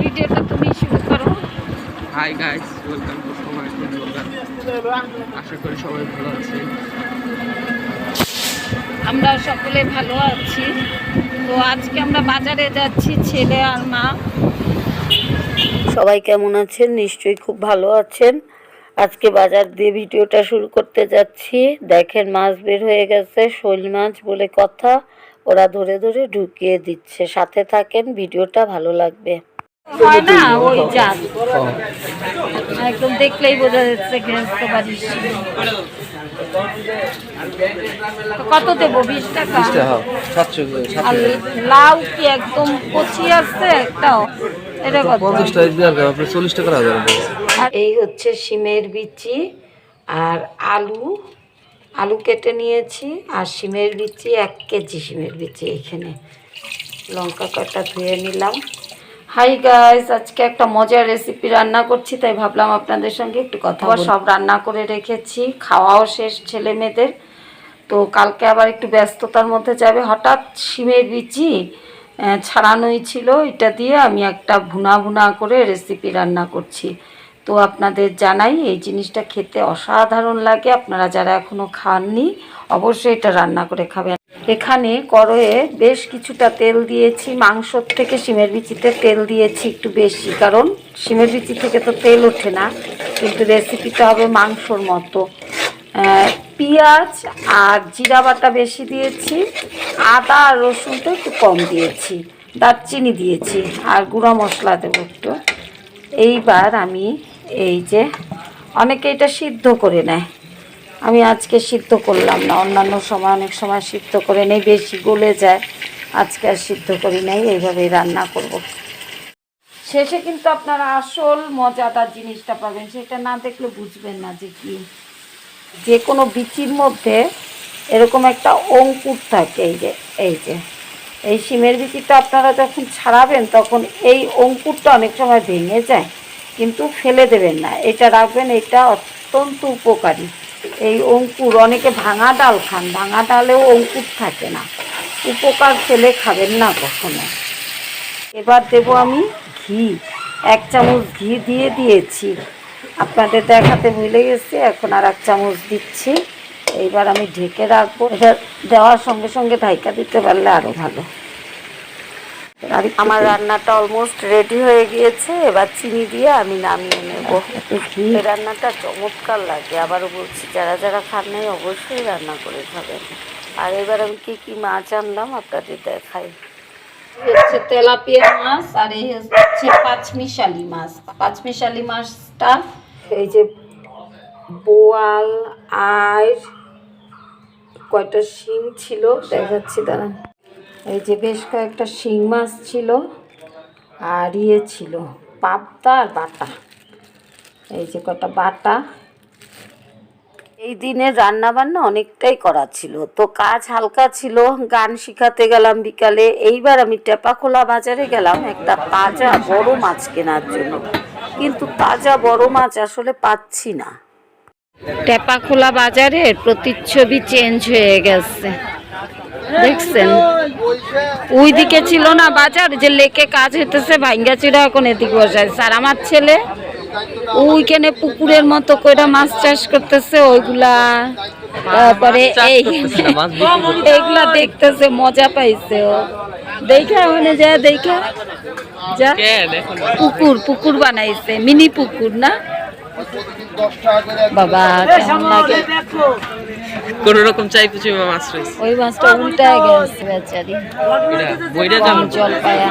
ভিডিওটা তুমি শুরু করো। হাই গাইস ওয়েলকাম টু সময় আশা করি সবাই ভালো আছে আমরা সকলে ভালো আছি। তো আজকে আমরা বাজারে যাচ্ছি ছেলে আর মা। সবাই কেমন আছেন? নিশ্চয়ই খুব ভালো আছেন। আজকে বাজার দিয়ে ভিডিওটা শুরু করতে যাচ্ছি। দেখেন মাছ বের হয়ে গেছে শোল মাছ বলে কথা। ওরা ধরে ধরে ঢুকিয়ে দিচ্ছে। সাথে থাকেন ভিডিওটা ভালো লাগবে। হয় না ওই জাত। একদম দেখলেই বোঝা যাচ্ছে কত দেবো? বিশ টাকা? আর লাউ কি একদম কচি আছে একটাও? এটা কত? টাকা আর এই হচ্ছে সিমের বিচি আর আলু। আলু কেটে নিয়েছি আর সিমের বিচি এক কেজি সিমের বিচি এখানে। লঙ্কা কাটা ধুয়ে নিলাম। হাই গাইস আজকে একটা মজার রেসিপি রান্না করছি তাই ভাবলাম আপনাদের সঙ্গে একটু কথা। সব রান্না করে রেখেছি খাওয়াও শেষ ছেলে মেয়েদের। তো কালকে আবার একটু ব্যস্ততার মধ্যে যাবে হঠাৎ শিমের বিচি ছাড়ানোই ছিল এটা দিয়ে আমি একটা ভুনা ভুনা করে রেসিপি রান্না করছি। তো আপনাদের জানাই এই জিনিসটা খেতে অসাধারণ লাগে আপনারা যারা এখনও খাননি অবশ্যই এটা রান্না করে খাবেন। এখানে কড়য়ে বেশ কিছুটা তেল দিয়েছি মাংসর থেকে শিমের বিচিতে তেল দিয়েছি একটু বেশি, কারণ শিমের বিচি থেকে তো তেল ওঠে না, কিন্তু রেসিপিটা হবে মাংসর মতো। পেঁয়াজ আর জিরা বাটা বেশি দিয়েছি, আদা আর রসুনটা একটু কম দিয়েছি, দারচিনি দিয়েছি, আর গুঁড়া মশলা দেবো একটু। এইবার আমি এই যে অনেকে এটা সিদ্ধ করে নেয়। আমি আজকে সিদ্ধ করলাম না। অন্যান্য সময় অনেক সময় সিদ্ধ করে নেই, বেশি গলে যায়। আজকে আর সিদ্ধ করি নাই, এইভাবেই রান্না করব। শেষে কিন্তু আপনারা আসল মজাদার জিনিসটা পাবেন, সেটা না দেখলে বুঝবেন না যে কি। যে কোনো বিচির মধ্যে এরকম একটা অঙ্কুর থাকে, এই যে এই যে। এই সিমের বিচিটা আপনারা যখন ছাড়াবেন, তখন এই অঙ্কুরটা অনেক সময় ভেঙে যায়, কিন্তু ফেলে দেবেন না। এটা রাখবেন, এটা অত্যন্ত উপকারী। এই অঙ্কুর, অনেকে ভাঙা ডাল খান, ভাঙা ডালেও অঙ্কুর থাকে না। উপকার ফেলে খাবেন না কখনো। এবার দেব আমি ঘি। এক চামচ ঘি দিয়ে দিয়েছি। আপনাদের দেখাতে ভুলে গেছি, এখন আর এক চামচ দিচ্ছি। এইবার আমি ঢেকে রাখব। এটা দেওয়ার সঙ্গে সঙ্গে ঢাইকা দিতে পারলে আরও ভালো। আমার রান্নাটা অলমোস্ট রেডি হয়ে গিয়েছে এবার চিনি দিয়ে আমি নামিয়ে নেব। এই রান্নাটা চমৎকার লাগে আবারও বলছি যারা যারা খান নাই অবশ্যই রান্না করে খাবেন। আর এবার আমি কি কি মাছ আনলাম আপনাদের দেখাই। হচ্ছে তেলাপিয়া মাছ আর এই হচ্ছে পাঁচমিশালি মাছ। পাঁচমিশালি মাছটা এই যে বোয়াল আর কয়টা শিং ছিল? দেখাচ্ছি দাঁড়ান। এই যে বেশ কয়েকটা শিং মাছ ছিল আর ইয়ে ছিল, পাবদা আর বাটা। এই যে কটা বাটা। এই দিনে রান্না বান্না অনেকটাই করা ছিল, তো কাজ হালকা ছিল, গান শিখাতে গেলাম বিকালে, এইবার আমি টেপাখোলা বাজারে গেলাম একটা তাজা বড় মাছ কেনার জন্য। কিন্তু তাজা বড় মাছ আসলে পাচ্ছি না। টেপাখোলা বাজারের প্রতিচ্ছবি চেঞ্জ হয়ে গেছে। দেখছেন? ওই দিকে ছিল না বাজার যে লেকে কাজ হইতেছে ভাঙ্গা চিরা এখন এদিকে বসায়। আর আমার ছেলে ওইখানে পুকুরের মতো কইরা মাছ চাষ করতেছে ওইগুলা তারপরে এই এইগুলা দেখতেছে মজা পাইছে ও। দেখা ওখানে যা দেখা। যা। পুকুর পুকুর বানাইছে মিনি পুকুর না? বাবা কেমন লাগে? কোন রকম চাই পুচি মাছ রয়েছে ওই মাছটা উল্টায় গেছে বেচারি। বইটা কম জল পায়া।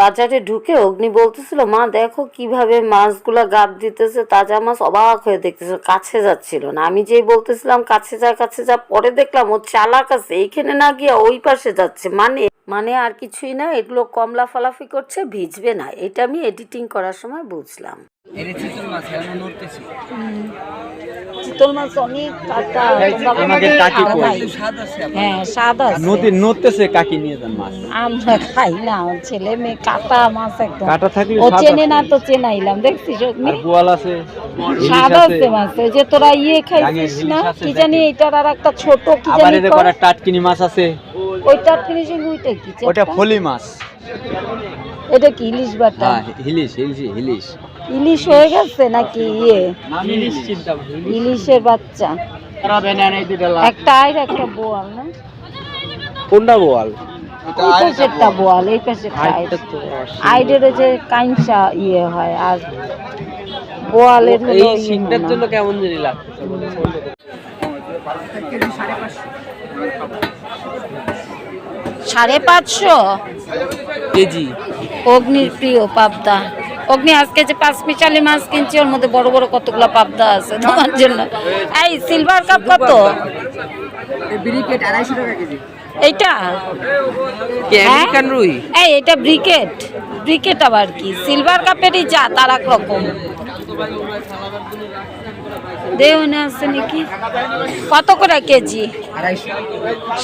বাজারে ঢুকে অগ্নি বলতেছিল মা দেখো কীভাবে মাছগুলা গাপ দিতেছে তাজা মাছ অবাক হয়ে দেখতেছিল কাছে যাচ্ছিল না। আমি যেই বলতেছিলাম কাছে যা কাছে যা। পরে দেখলাম ও চালাক আছে এইখানে না গিয়া ওই পাশে যাচ্ছে। মানে মানে আর কিছুই না এগুলো কমলা ফলাফি করছে ভিজবে না। এটা আমি এডিটিং করার সময় বুঝলাম। চিতল মাছ অনেক কাটা আমাদের কাকি কই? হ্যাঁ স্বাদ আছে। নদী নড়তেছে কাকি নিয়ে যান মাছ। আমরা খাই না আমার ছেলে মেয়ে কাটা মাছ একদম। কাটা থাকলে ও চেনে না তো চেনাইলাম দেখছিস? আর বোয়াল আছে স্বাদ আছে। আছে মাছ। ওই যে তোরা ইয়ে খাইছিস না কি জানি এটার আর একটা ছোট কি আবার জানি এদের টাটকিনি মাছ আছে। ওইটার ফিনিশিং ওইটা কি ওটা ফলি মাছ। এটা কি ইলিশ বাটা? হ্যাঁ হিলিশ হিলিশ হিলিশ ইলিশ হয়ে গেছে নাকি ইয়ে? ইলিশ। চিন্তা ইলিশের বাচ্চা। একটা আইর একটা বোয়াল না? কোনটা পাশেরটা বোয়াল। এই পাশেরটা আইর। যে কাইঞ্চা ইয়ে হয় আর বোয়ালের হলো এই সিনটার জন্য কেমন জানি লাগছে সাড়ে পাঁচশো? কেজি। অগ্নির প্রিয় পাবদা। অগ্নি আজকে যে পাঁচ মিশালি মাছ কিনছি ওর মধ্যে বড় বড় কতগুলো পাবদা আছে তোমার জন্য। এই সিলভার কাপ কত? এইটা? আমেরিকান রুই? এই এটা ব্রিকেট ব্রিকেট আবার কি? সিলভার কাপেরই যা তার এক রকম আছে নাকি? কত করে কেজি?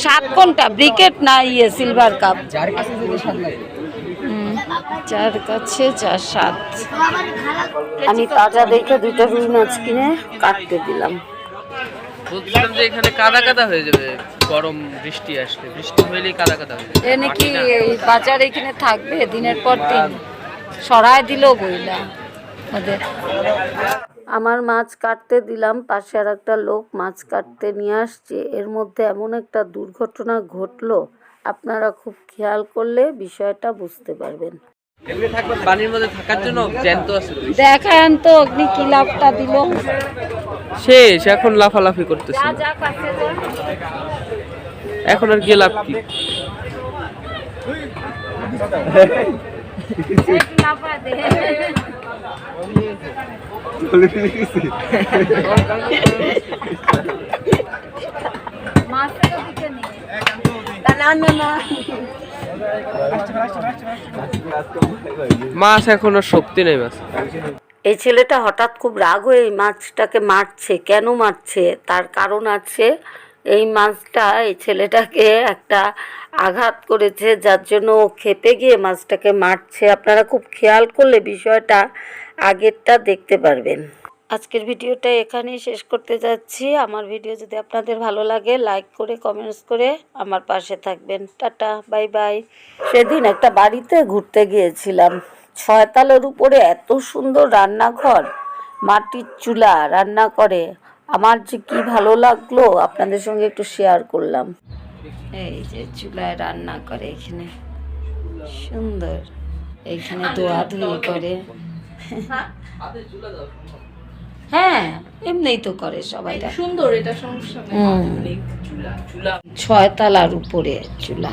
সাত কোনটা? ব্রিকেট না ইয়ে সিলভার কাপ যার কাছে যা সাত আমি তাজা দেখে দুইটা রুই মাছ কিনে কাটতে দিলাম। বলছিলাম যে এখানে কাদা কাদা হয়ে যাবে গরম বৃষ্টি আসলে বৃষ্টি হইলেই কাদা কাদা হয়ে যাবে। এ নাকি এই বাজার এখানে থাকবে দিনের পর দিন। সরায় দিল বইলা ওদের। আমার মাছ কাটতে দিলাম পাশে আর একটা লোক মাছ কাটতে নিয়ে আসছে। এর মধ্যে এমন একটা দুর্ঘটনা ঘটলো আপনারা খুব খেয়াল করলে বিষয়টা বুঝতে পারবেন। পানির মধ্যে থাকার জন্য জ্যান্ত আছে রুই। দেখেন তো অগ্নি কি লাভটা দিল? শেষ এখন লাফালাফি করতেছে। এখন আর গিয়ে লাভ কি? না না না। মাছ এখন শক্তি নেই, মাছ। এই ছেলেটা হঠাৎ খুব রাগ হয়ে এই মাছটাকে মারছে, কেন মারছে? তার কারণ আছে, এই মাছটা, এই ছেলেটাকে একটা আঘাত করেছে, যার জন্য ও খেপে গিয়ে মাছটাকে মারছে। আপনারা খুব খেয়াল করলে বিষয়টা আগেরটা দেখতে পারবেন। আজকের ভিডিওটা এখানেই শেষ করতে যাচ্ছি। আমার ভিডিও যদি আপনাদের ভালো লাগে লাইক করে কমেন্টস করে আমার পাশে থাকবেন। টাটা বাই বাই সেদিন একটা বাড়িতে ঘুরতে গিয়েছিলাম। ছয়তালের উপরে এত সুন্দর রান্নাঘর, মাটির চুলা রান্না করে। আমার যে কি ভালো লাগল, আপনাদের সঙ্গে একটু শেয়ার করলাম। এই যে চুলায় রান্না করে এখানে। সুন্দর। এখানে দোয়া ধুয়ে করে হ্যাঁ এমনিই তো করে সবাই। সুন্দর এটা সমস্যা ছয় তালার উপরে চুলা।